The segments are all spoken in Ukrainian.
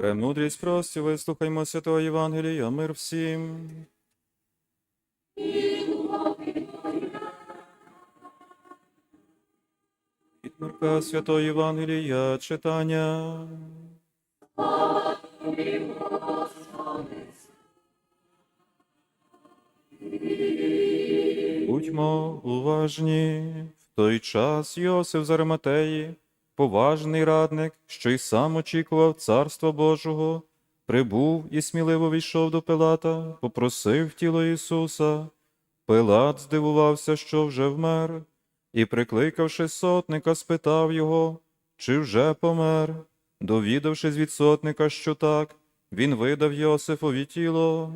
Премудрість прості, вислухаймо святого Євангелія, мир всім. Від святого Євангелія читання. Будьмо уважні. В той час Йосиф з Ариматеї, поважний радник, що й сам очікував Царства Божого, прибув і сміливо війшов до Пилата, попросив тіло Ісуса. Пилат здивувався, що вже вмер, і, прикликавши сотника, спитав його, чи вже помер. Довідавшись від сотника, що так, він видав Йосифові тіло.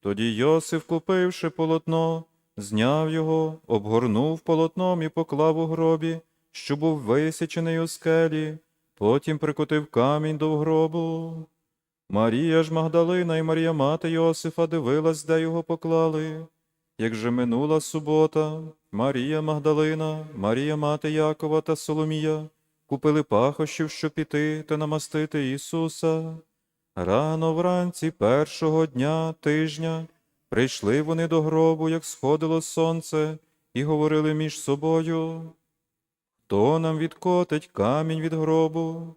Тоді Йосиф, купивши полотно, зняв його, обгорнув полотном і поклав у гробі, що був висічений у скелі, потім прикотив камінь до гробу. Марія ж Магдалина і Марія мати Йосифа дивилась, де його поклали. Як же минула субота, Марія Магдалина, Марія мати Якова та Соломія купили пахощів, щоб піти та намастити Ісуса. Рано вранці першого дня тижня прийшли вони до гробу, як сходило сонце, і говорили між собою. Хто нам відкотить камінь від гробу?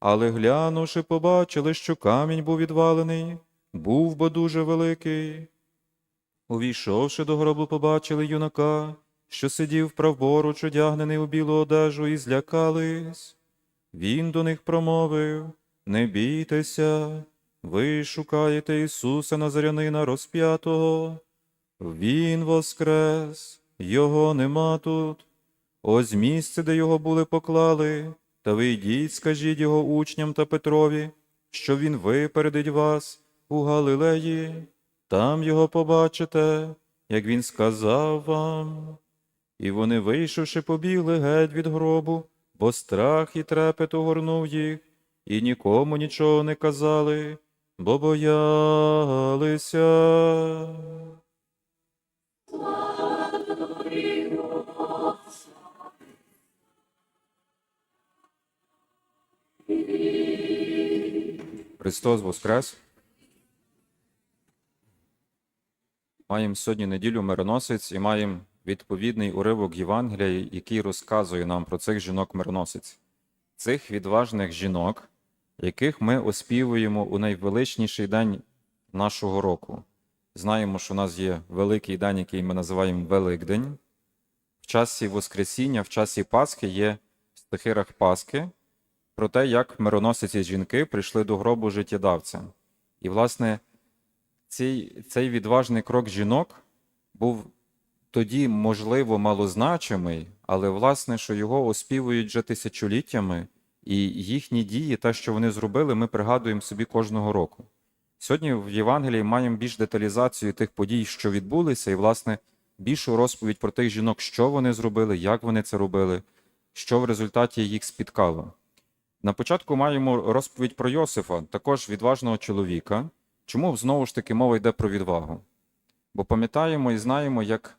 Але глянувши, побачили, що камінь був відвалений, був бо дуже великий. Увійшовши до гробу, побачили юнака, що сидів праворуч, одягнений у білу одежу, і злякались. Він до них промовив Не бійтеся, ви шукаєте Ісуса Назарянина розп'ятого. Він воскрес, його нема тут. Ось місце, де його були поклали, та ви йдіть, скажіть його учням та Петрові, що він випередить вас у Галилеї, там його побачите, як він сказав вам. І вони, вийшовши, побігли геть від гробу, бо страх і трепет огорнув їх, і нікому нічого не казали, бо боялися. Христос Воскрес! Маємо сьогодні неділю мироносець і маємо відповідний уривок Євангелія, який розказує нам про цих жінок-мироносець, цих відважних жінок, яких ми оспівуємо у найвеличніший день нашого року. Знаємо, що у нас є великий день, який ми називаємо Великдень. В часі Воскресіння, в часі Пасхи є в стихирах Пасхи про те, як мироносиці жінки прийшли до гробу життєдавця. І, власне, цей, цей відважний крок жінок був тоді, можливо, малозначимий, але, власне, що його оспівують вже тисячоліттями, і їхні дії, те, що вони зробили, ми пригадуємо собі кожного року. Сьогодні в Євангелії маємо більш деталізацію тих подій, що відбулися, і, власне, більшу розповідь про тих жінок, що вони зробили, як вони це робили, що в результаті їх спіткало. На початку маємо розповідь про Йосифа, також відважного чоловіка. Чому знову ж таки мова йде про відвагу? Бо пам'ятаємо і знаємо, як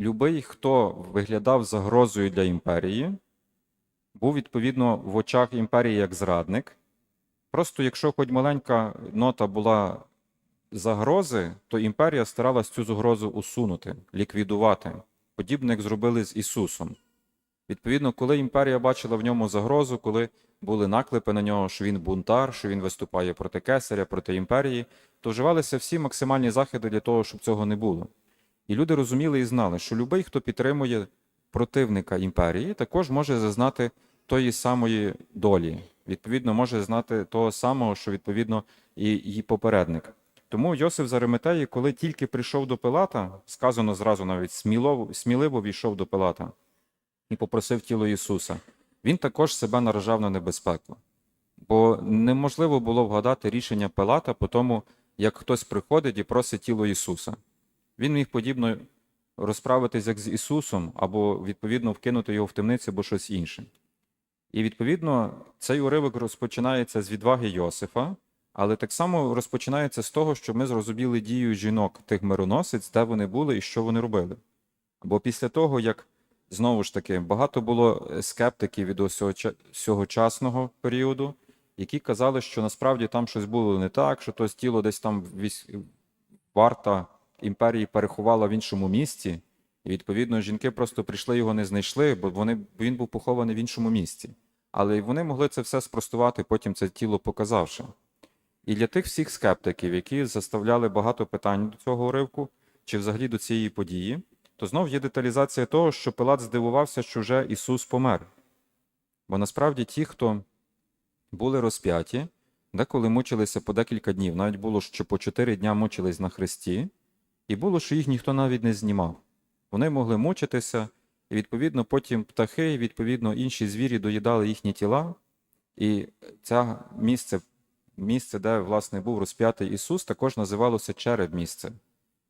любий, хто виглядав загрозою для імперії, був відповідно в очах імперії як зрадник. Просто якщо хоч маленька нота була загрози, то імперія старалась цю загрозу усунути, ліквідувати, подібно як зробили з Ісусом. Відповідно, коли імперія бачила в ньому загрозу, коли були наклепи на нього, що він бунтар, що він виступає проти кесаря, проти імперії, то вживалися всі максимальні заходи для того, щоб цього не було. І люди розуміли і знали, що будь-який, хто підтримує противника імперії, також може зазнати тої самої долі. Відповідно, може знати того самого, що відповідно і її попередник. Тому Йосиф з Ариматеї, коли тільки прийшов до Пилата, сказано зразу навіть сміло, сміливо війшов до Пилата і попросив тіло Ісуса. Він також себе наражав на небезпеку, бо неможливо було вгадати рішення Пилата по тому, як хтось приходить і просить тіло Ісуса. Він міг подібно розправитись як з Ісусом, або відповідно вкинути його в темницю, або щось інше. І відповідно цей уривок розпочинається з відваги Йосифа, але так само розпочинається з того, що ми зрозуміли дію жінок тих мироносиць, де вони були і що вони робили. Бо після того, як знову ж таки багато було скептиків від сьогочасного періоду, які казали, що насправді там щось було не так, що то тіло десь там варта імперії переховала в іншому місці. І відповідно жінки просто прийшли його не знайшли, бо вони він був похований в іншому місці. Але вони могли це все спростувати, потім це тіло показавши. І для тих всіх скептиків, які заставляли багато питань до цього уривку, чи взагалі до цієї події, то знов є деталізація того, що Пилат здивувався, що вже Ісус помер. Бо насправді ті, хто були розп'яті, деколи мучилися по декілька днів, навіть було, що по чотири дня мучились на хресті, і було, що їх ніхто навіть не знімав. Вони могли мучитися, і відповідно потім птахи, і відповідно інші звірі доїдали їхні тіла, і це місце, місце, де власне був розп'ятий Ісус, також називалося череп місце.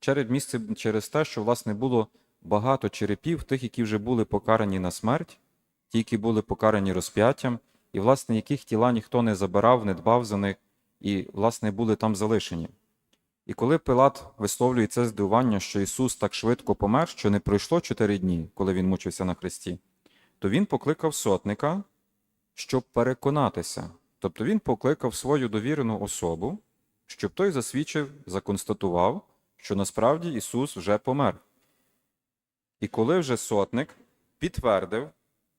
Череп місце через те, що власне було багато черепів, тих, які вже були покарані на смерть, ті, які були покарані розп'яттям, і, власне, яких тіла ніхто не забирав, не дбав за них, і, власне, були там залишені. І коли Пилат висловлює це здивування, що Ісус так швидко помер, що не пройшло чотири дні, коли він мучився на хресті, то він покликав сотника, щоб переконатися. Тобто він покликав свою довірену особу, щоб той засвідчив, законстатував, що насправді Ісус вже помер. І коли вже сотник підтвердив,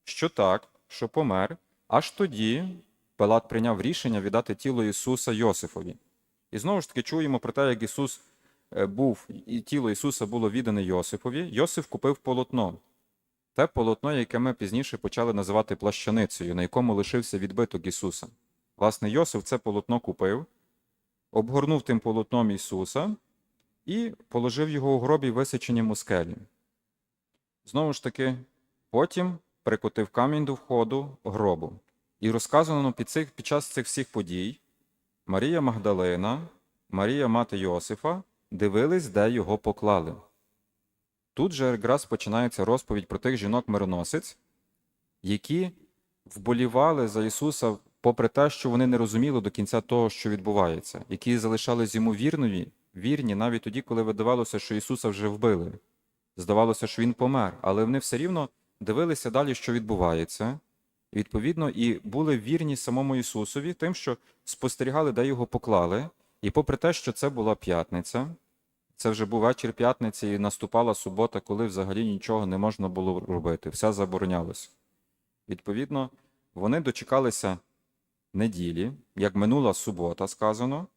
що так, що помер, аж тоді Пилат прийняв рішення віддати тіло Ісуса Йосифові. І знову ж таки чуємо про те, як Ісус е, був, і тіло Ісуса було віддане Йосифові. Йосиф купив полотно. Те полотно, яке ми пізніше почали називати плащаницею, на якому лишився відбиток Ісуса. Власне, Йосиф це полотно купив, обгорнув тим полотном Ісуса і положив його у гробі, висеченім у скелі. Знову ж таки, потім прикотив камінь до входу гробу. І розказано під, цих, під час цих всіх подій Марія Магдалина, Марія мати Йосифа дивились, де його поклали. Тут же якраз починається розповідь про тих жінок-мироносиць, які вболівали за Ісуса, попри те, що вони не розуміли до кінця того, що відбувається, які залишались йому вірнові, вірні навіть тоді, коли видавалося, що Ісуса вже вбили. Здавалося, що Він помер, але вони все рівно дивилися далі, що відбувається. Відповідно, і були вірні самому Ісусові, тим, що спостерігали, де його поклали. І попри те, що це була п'ятниця, це вже був вечір п'ятниці, і наступала субота, коли взагалі нічого не можна було робити, все заборонялося. Відповідно, вони дочекалися неділі, як минула субота, сказано.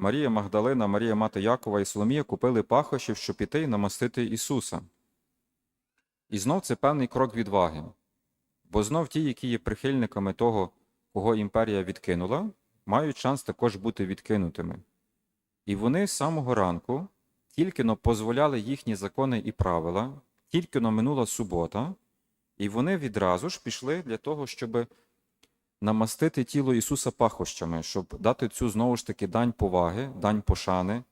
Марія Магдалина, Марія Мати Якова і Соломія купили пахощів, щоб піти і намастити Ісуса. І знов це певний крок відваги. Бо знов ті, які є прихильниками того, кого імперія відкинула, мають шанс також бути відкинутими. І вони з самого ранку тільки но дозволяли їхні закони і правила, тільки но минула субота, і вони відразу ж пішли для того, щоб намастити тіло Ісуса пахощами, щоб дати цю знову ж таки дань поваги, дань пошани.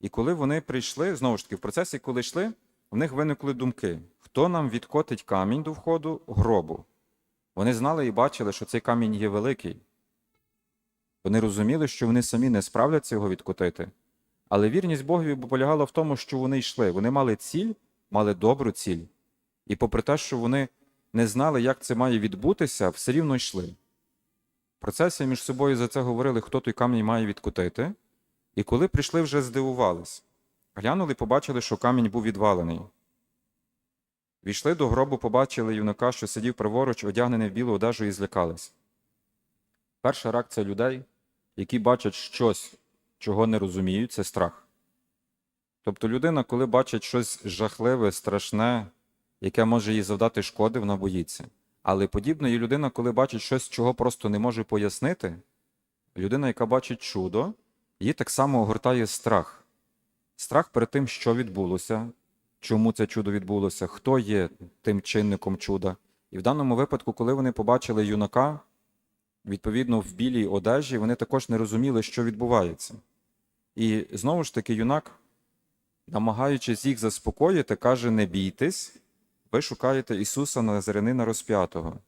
І коли вони прийшли, знову ж таки, в процесі, коли йшли, в них виникли думки: хто нам відкотить камінь до входу гробу? Вони знали і бачили, що цей камінь є великий. Вони розуміли, що вони самі не справляться його відкотити. Але вірність Богові полягала в тому, що вони йшли. Вони мали ціль, мали добру ціль. І попри те, що вони не знали, як це має відбутися, все рівно йшли. В процесі між собою за це говорили, хто той камінь має відкотити. І коли прийшли, вже здивувались. Глянули побачили, що камінь був відвалений. Війшли до гробу, побачили юнака, що сидів праворуч, одягнений в білу одежу, і злякались. Перша реакція людей, які бачать щось, чого не розуміють, це страх. Тобто людина, коли бачить щось жахливе, страшне, яке може їй завдати шкоди, вона боїться. Але подібно є людина, коли бачить щось, чого просто не може пояснити, людина, яка бачить чудо, її так само огортає страх. Страх перед тим, що відбулося, чому це чудо відбулося, хто є тим чинником чуда. І в даному випадку, коли вони побачили юнака, відповідно, в білій одежі, вони також не розуміли, що відбувається. І знову ж таки, юнак, намагаючись їх заспокоїти, каже: Не бійтесь, ви шукаєте Ісуса Назарянина розп'ятого.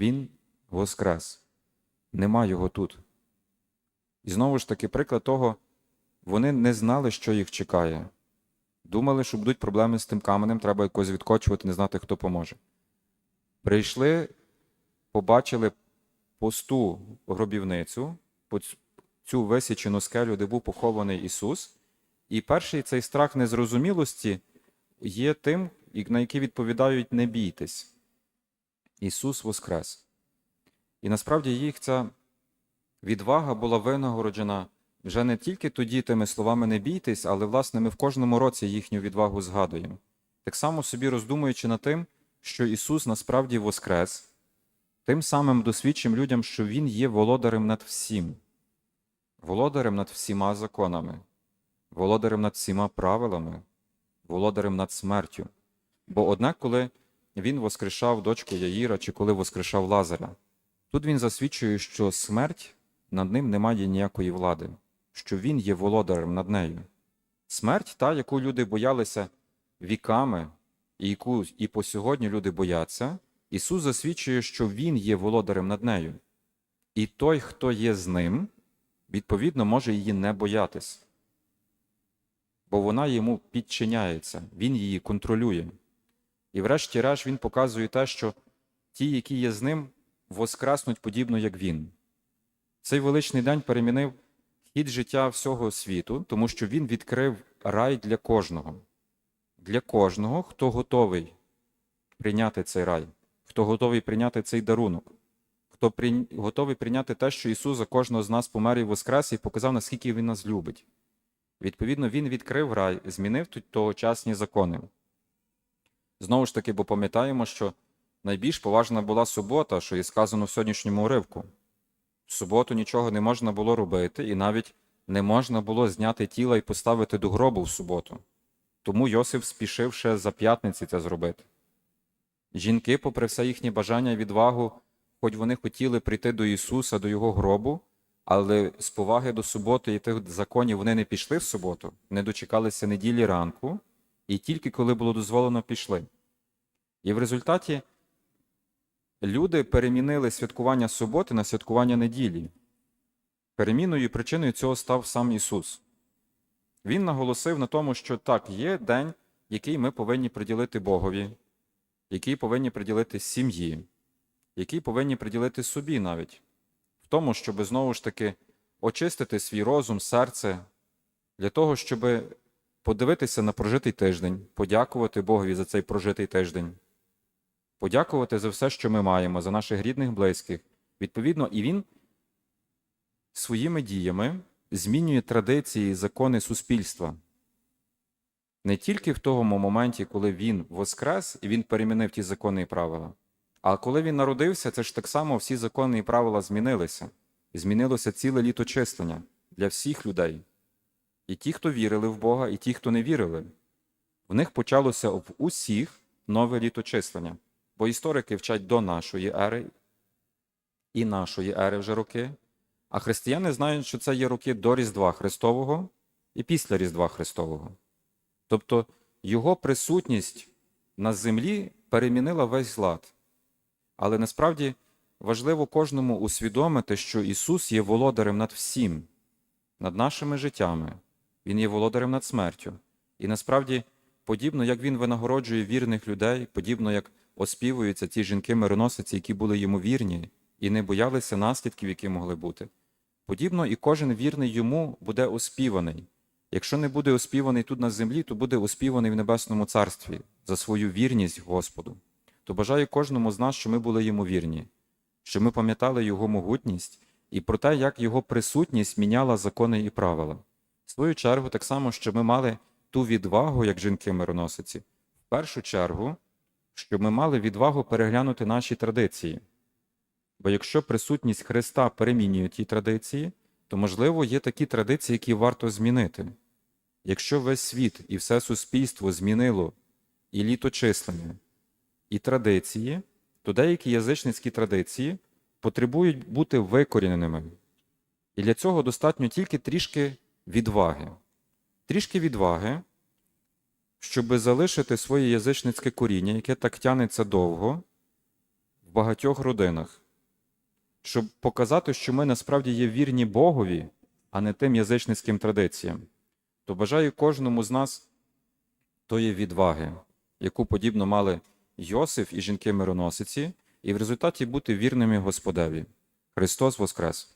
Він воскрес, нема його тут. І знову ж таки, приклад того, вони не знали, що їх чекає. Думали, що будуть проблеми з тим каменем, треба якось відкочувати, не знати, хто поможе. Прийшли, побачили пусту гробівницю, цю висічену скелю, де був похований Ісус. І перший цей страх незрозумілості є тим, і- на який відповідають не бійтесь. Ісус Воскрес. І насправді їх ця відвага була винагороджена вже не тільки тоді тими словами не бійтесь, але власне ми в кожному році їхню відвагу згадуємо. Так само собі роздумуючи над тим, що Ісус насправді воскрес, тим самим досвідчим людям, що Він є володарем над всім, володарем над всіма законами, володарем над всіма правилами, володарем над смертю. Бо однак, коли він воскрешав дочку Яїра чи коли воскрешав Лазаря, тут він засвідчує, що смерть над ним не має ніякої влади, що він є володарем над нею. Смерть, та, яку люди боялися віками, і яку і по сьогодні люди бояться, Ісус засвідчує, що Він є володарем над нею. І той, хто є з ним, відповідно, може її не боятись, бо вона йому підчиняється, він її контролює. І врешті-решт він показує те, що ті, які є з ним, воскреснуть подібно, як він. Цей величний день перемінив хід життя всього світу, тому що він відкрив рай для кожного. Для кожного, хто готовий прийняти цей рай, хто готовий прийняти цей дарунок, хто при... готовий прийняти те, що Ісус за кожного з нас помер і воскрес, і показав, наскільки Він нас любить. Відповідно, Він відкрив рай, змінив тут тогочасні закони. Знову ж таки, бо пам'ятаємо, що найбільш поважна була субота, що є сказано в сьогоднішньому уривку. В суботу нічого не можна було робити, і навіть не можна було зняти тіла і поставити до гробу в суботу. Тому Йосиф спішив ще за п'ятниці це зробити. Жінки, попри все їхнє бажання і відвагу, хоч вони хотіли прийти до Ісуса, до Його гробу, але з поваги до суботи і тих законів вони не пішли в суботу, не дочекалися неділі ранку, і тільки коли було дозволено, пішли. І в результаті люди перемінили святкування суботи на святкування неділі. Переміною і причиною цього став сам Ісус. Він наголосив на тому, що так, є день, який ми повинні приділити Богові, який повинні приділити сім'ї, який повинні приділити собі навіть, в тому, щоб знову ж таки очистити свій розум, серце, для того, щоб подивитися на прожитий тиждень, подякувати Богові за цей прожитий тиждень, подякувати за все, що ми маємо, за наших рідних, близьких. Відповідно, і він своїми діями змінює традиції і закони суспільства. Не тільки в тому моменті, коли він воскрес і він перемінив ті закони і правила, а коли він народився, це ж так само всі закони і правила змінилися. Змінилося ціле літо числення для всіх людей. І ті, хто вірили в Бога, і ті, хто не вірили. В них почалося в усіх нове літо числення. Бо історики вчать до нашої ери і нашої ери вже роки, а християни знають, що це є роки до Різдва Христового і після Різдва Христового. Тобто його присутність на землі перемінила весь лад. Але насправді важливо кожному усвідомити, що Ісус є володарем над всім, над нашими життями, Він є володарем над смертю. І насправді, подібно як Він винагороджує вірних людей, подібно як оспівуються ті жінки-мироносиці, які були йому вірні і не боялися наслідків, які могли бути. Подібно і кожен вірний йому буде оспіваний. Якщо не буде оспіваний тут на землі, то буде оспіваний в Небесному Царстві за свою вірність Господу. То бажаю кожному з нас, що ми були йому вірні, що ми пам'ятали Його могутність і про те, як Його присутність міняла закони і правила. Свою чергу, так само, щоб ми мали ту відвагу, як жінки-мироносиці, в першу чергу, щоб ми мали відвагу переглянути наші традиції. Бо якщо присутність Христа перемінює ті традиції, то, можливо, є такі традиції, які варто змінити. Якщо весь світ і все суспільство змінило і літочислення, і традиції, то деякі язичницькі традиції потребують бути викоріненими. І для цього достатньо тільки трішки відваги. Трішки відваги, щоб залишити своє язичницьке коріння, яке так тянеться довго в багатьох родинах щоб показати, що ми насправді є вірні Богові, а не тим язичницьким традиціям, то бажаю кожному з нас тої відваги, яку подібно мали Йосиф і жінки-мироносиці, і в результаті бути вірними Господеві. Христос Воскрес!